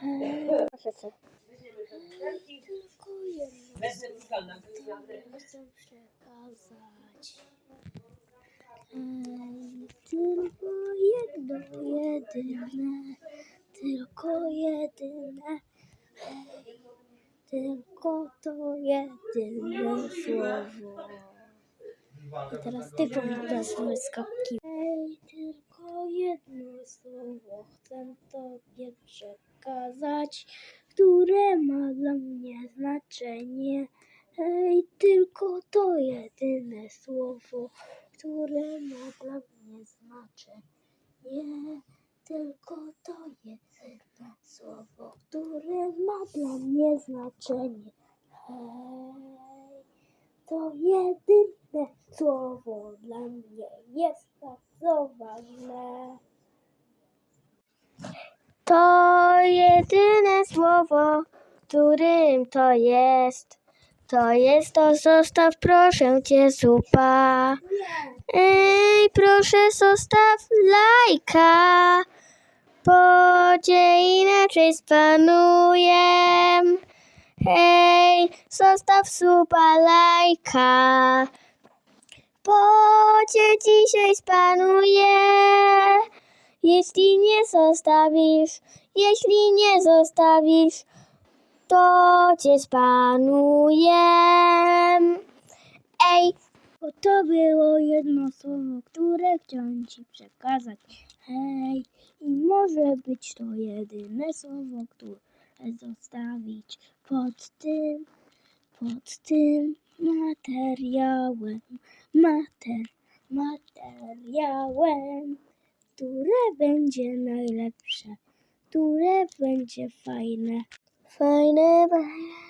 Tylko jedno chcę przekazać. Tylko jedno, jedyne, tylko jedyne. Tylko to jedyne słowo. I teraz ty powinnaś tylko jedno słowo chcę tobie przekazać, które ma dla mnie znaczenie. Hej, tylko to jedyne słowo, które ma dla mnie znaczenie. Tylko to jedyne słowo, które ma dla mnie znaczenie. Hej, to jedyne słowo dla mnie jest bardzo ważne. To jedyne słowo, którym to jest. To jest to, zostaw proszę cię zupa. Ej, proszę zostaw lajka, bo cię inaczej spanuję. Hej, zostaw suba lajka, bo cię dzisiaj spanuję. Jeśli nie zostawisz, jeśli nie zostawisz, to cię spanuję. Ej, Bo to było jedno słowo, które chciałem ci przekazać. Hej, i może być to jedyne słowo, które zostawić pod tym, pod tym materiałem, mater, materiałem, które będzie najlepsze, które będzie fajne. fajne, fajne.